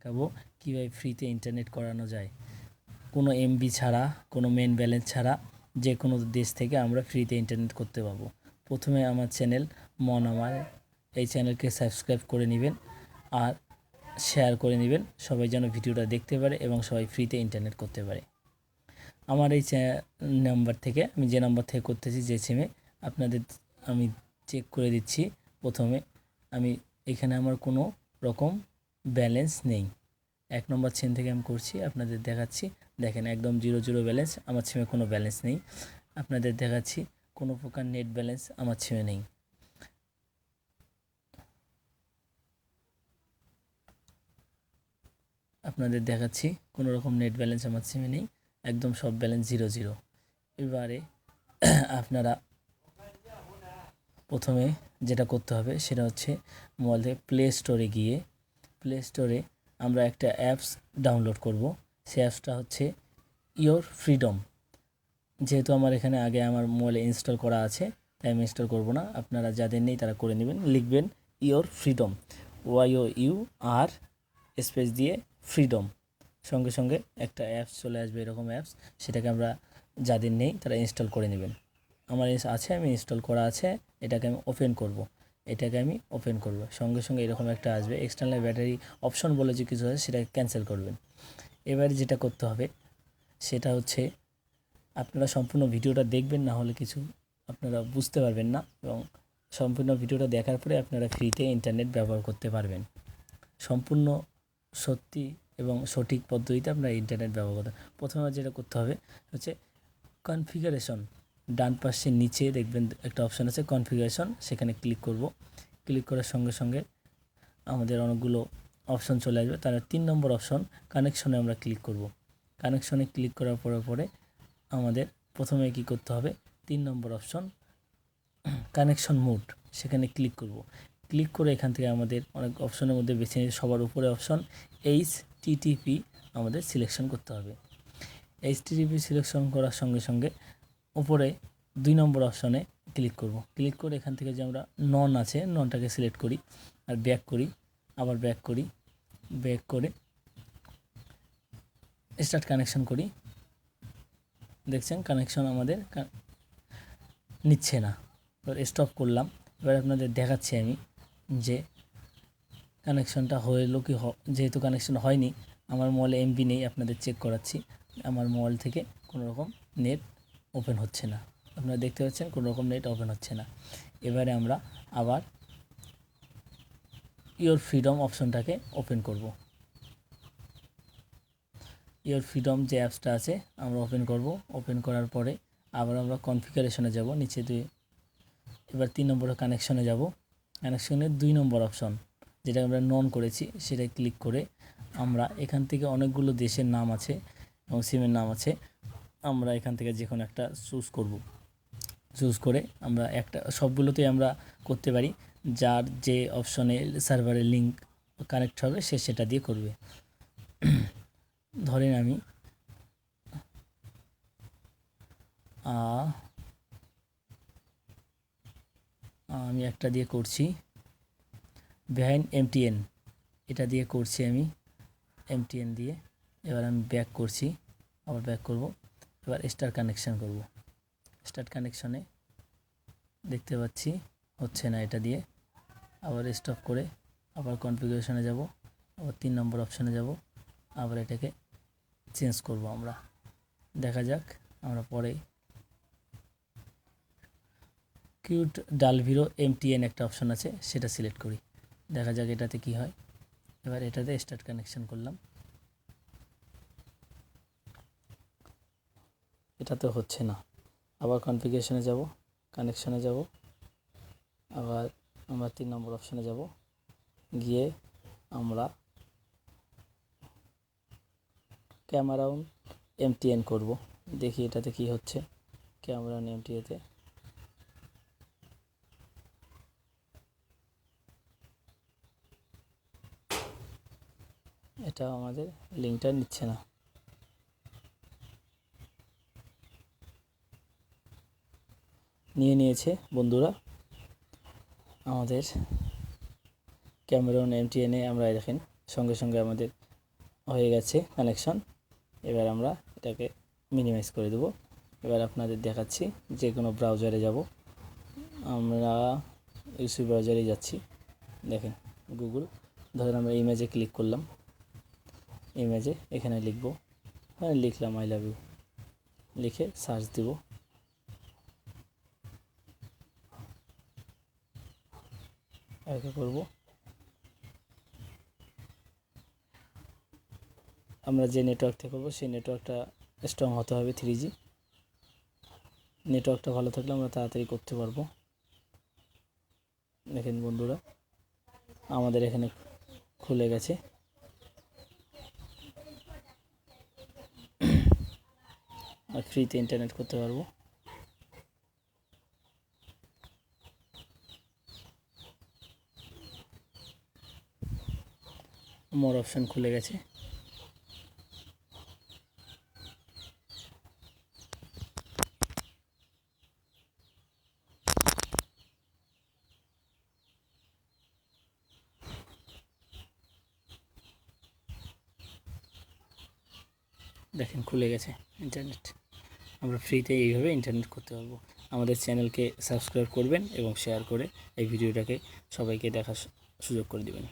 দেখাবো কীভাবে ফ্রিতে ইন্টারনেট করানো যায়। কোনো এমবি ছাড়া, কোনো মেন ব্যালেন্স ছাড়া যে কোনো দেশ থেকে আমরা ফ্রিতে ইন্টারনেট করতে পারব। প্রথমে আমার চ্যানেল মন আমার, এই চ্যানেলকে সাবস্ক্রাইব করে নেবেন আর শেয়ার করে নেবেন। সবাই যেন ভিডিওটা দেখতে পারে এবং সবাই ফ্রিতে ইন্টারনেট করতে পারে। আমার এই নাম্বার থেকে, আমি যে নাম্বার থেকে করতেছি যে সিমে আপনাদের আমি চেক করে দিচ্ছি প্রথমে। আমি এখানে আমার কোনো রকম ব্যালেন্স নেই। এক নম্বর সিম থেকে আমি করছি, আপনাদের দেখাচ্ছি। দেখেন একদম জিরো জিরো ব্যালেন্স আমার সিমে কোনো ব্যালেন্স নেই। আপনাদের দেখাচ্ছি, কোনো প্রকার নেট ব্যালেন্স আমার সিমে নেই। আপনাদের দেখাচ্ছি, কোনো রকম নেট ব্যালেন্স আমার সিমে নেই, একদম সব ব্যালেন্স জিরো জিরো এবারে আপনারা প্রথমে যেটা করতে হবে, সেটা হচ্ছে মোবাইল থেকে প্লে স্টোরে গিয়ে প্লে স্টোরে আমরা একটা অ্যাপস ডাউনলোড করব। সেই অ্যাপসটা হচ্ছে ইয়োর ফ্রিডম যেহেতু আমার এখানে আগে আমার মোবাইলে ইনস্টল করা আছে, তাই আমি ইনস্টল করব না। আপনারা যাদের নেই তারা করে নেবেন। লিখবেন your freedom Y O U R space দিয়ে ফ্রিডম সঙ্গে সঙ্গে একটা অ্যাপস চলে আসবে, এরকম অ্যাপস সেটাকে আমরা যাদের নেই তারা ইনস্টল করে নেবেন। আমার আছে, আমি ইনস্টল করা আছে, এটাকে আমি ওপেন করব। এটাকে আমি ওপেন করব। সঙ্গে সঙ্গে এরকম একটা আসবে। এক্সটার্নাল ব্যাটারি অপশন বলে যে কিছু আছে সেটাকে ক্যান্সেল করবেন। এবার যেটা করতে হবে, সেটা হচ্ছে আপনারা সম্পূর্ণ ভিডিওটা দেখবেন, না হলে কিছু আপনারা বুঝতে পারবেন না এবং সম্পূর্ণ ভিডিওটা দেখার পরে আপনারা ফ্রিতে ইন্টারনেট ব্যবহার করতে পারবেন। সম্পূর্ণ সত্যি এবং সঠিক পদ্ধতিতে আপনারা ইন্টারনেট ব্যবহার করতে প্রথমে যেটা করতে হবে, হচ্ছে কনফিগারেশন ডান পাশে নিচে দেখবেন একটা অপশান আছে কনফিগারেশন সেখানে ক্লিক করব। ক্লিক করার সঙ্গে সঙ্গে আমাদের অনেকগুলো অপশন চলে আসবে। তার তিন নম্বর অপশন কানেকশনে আমরা ক্লিক করব। কানেকশনে ক্লিক করার পরে পরে আমাদের প্রথমে কি করতে হবে? তিন নম্বর অপশন কানেকশন মোড সেখানে ক্লিক করব। ক্লিক করে এখান থেকে আমাদের অনেক অপশনের মধ্যে বেছে নিয়ে সবার উপরে অপশন এইচ টিটিপি আমাদের সিলেকশন করতে হবে। এইচ টিটিপি সিলেকশন করার সঙ্গে সঙ্গে উপরে দুই নম্বর অপশনে ক্লিক করব। ক্লিক করে এখান থেকে যে আমরা নন আছে ননটাকে সিলেক্ট করি আর ব্যাক করি, আবার ব্যাক করি ব্যাক করে স্টার্ট কানেকশন করি। দেখছেন কানেকশন আমাদের নিচ্ছে না। এবার স্টপ করলাম। এবার আপনাদের দেখাচ্ছি আমি যে কানেকশনটা হলো কি যেহেতু কানেকশন হয়নি, আমার মোবাইলে এমবি নেই, আপনাদের চেক করাচ্ছি। আমার মোবাইল থেকে কোনো রকম নেট ওপেন হচ্ছে না। আপনারা দেখতে পাচ্ছেন কোনো রকম নেট ওপেন হচ্ছে না। এবারে আমরা আবার ইওর ফ্রিডম অপশনটাকে ওপেন করব। ইওর ফ্রিডম যে অ্যাপসটা আছে, আমরা ওপেন করব। ওপেন করার পরে আবার আমরা কনফিগারেশনে যাব, নিচে দুই, এবার তিন নম্বরে কানেকশনে যাব। কানেকশনের দুই নম্বর অপশন যেটা আমরা নন করেছি সেটা ক্লিক করে আমরা এখান থেকে অনেকগুলো দেশের নাম আছে এবং সিমের নাম আছে আমরা এখান থেকে যে কোনো একটা চুজ করব। চুজ করে আমরা একটা, সবগুলোতেই আমরা করতে পারি। যার যে অপশনে সার্ভারের লিঙ্ক কানেক্ট হবে, সে সেটা দিয়ে করবে। ধরেন আমি আমি একটা দিয়ে করছি বিহাইন্ড এমটিএন এটা দিয়ে করছি আমি এমটিএন দিয়ে। এবার আমি ব্যাক করছি, আবার ব্যাক করব। এবার স্টার কানেকশান করব। স্টার্ট কানেকশানে দেখতে পাচ্ছি, হচ্ছে না এটা দিয়ে। আবার স্টপ করে আবার কনফিগারেশনে যাব, আবার তিন নম্বর অপশানে যাব, আবার এটাকে চেঞ্জ করব আমরা। দেখা যাক, আমরা পরে কিউট ডালভিরো এমটিএন একটা অপশন আছে, সেটা সিলেক্ট করি। দেখা যাক এটাতে কি হয়। এবার এটাতে স্টার্ট কানেকশান করলাম। এটা তো হচ্ছে না। আবার কনফিগারেশনে যাব কানেকশনে যাব, আবার আমরা তিন নম্বর অপশানে যাব। গিয়ে আমরা ক্যামেরা অন এমটিএন করব। দেখি এটাতে কি হচ্ছে। ক্যামেরা অন এমটিএতে এটা আমাদের লিঙ্কটা নিচ্ছে না। নিয়ে নিয়েছে বন্ধুরা। আমাদের ক্যামেরন এমটিএনে আমরা দেখেন, সঙ্গে সঙ্গে আমাদের হয়ে গেছে কানেকশন এবার আমরা এটাকে মিনিমাইজ করে দেবো। এবার আপনাদের দেখাচ্ছি যে কোনো ব্রাউজারে যাব। আমরা ইউসি ব্রাউজারে যাচ্ছি। দেখেন, গুগল। ধরেন আমরা ইমেজে ক্লিক করলাম। ইমেজে এখানে লিখব। হ্যাঁ লিখলাম, আই লাভ ইউ। লিখে সার্চ দিব। একে করব। আমরা যে নেটওয়ার্ক থেকে করব, সেই নেটওয়ার্কটা স্ট্রং হতে হবে থ্রি জি নেটওয়ার্কটা ভালো থাকলে আমরা তাড়াতাড়ি করতে পারব। দেখেন বন্ধুরা, আমাদের এখানে খুলে গেছে। আর ফ্রিতে ইন্টারনেট করতে পারব। মোর অপশান খুলে গেছে। দেখেন খুলে গেছে ইন্টারনেট আমরা ফ্রিতে এইভাবে ইন্টারনেট করতে পারব। আমাদের চ্যানেলকে সাবস্ক্রাইব করবেন এবং শেয়ার করে এই ভিডিওটাকে সবাইকে দেখার সুযোগ করে দেবেন।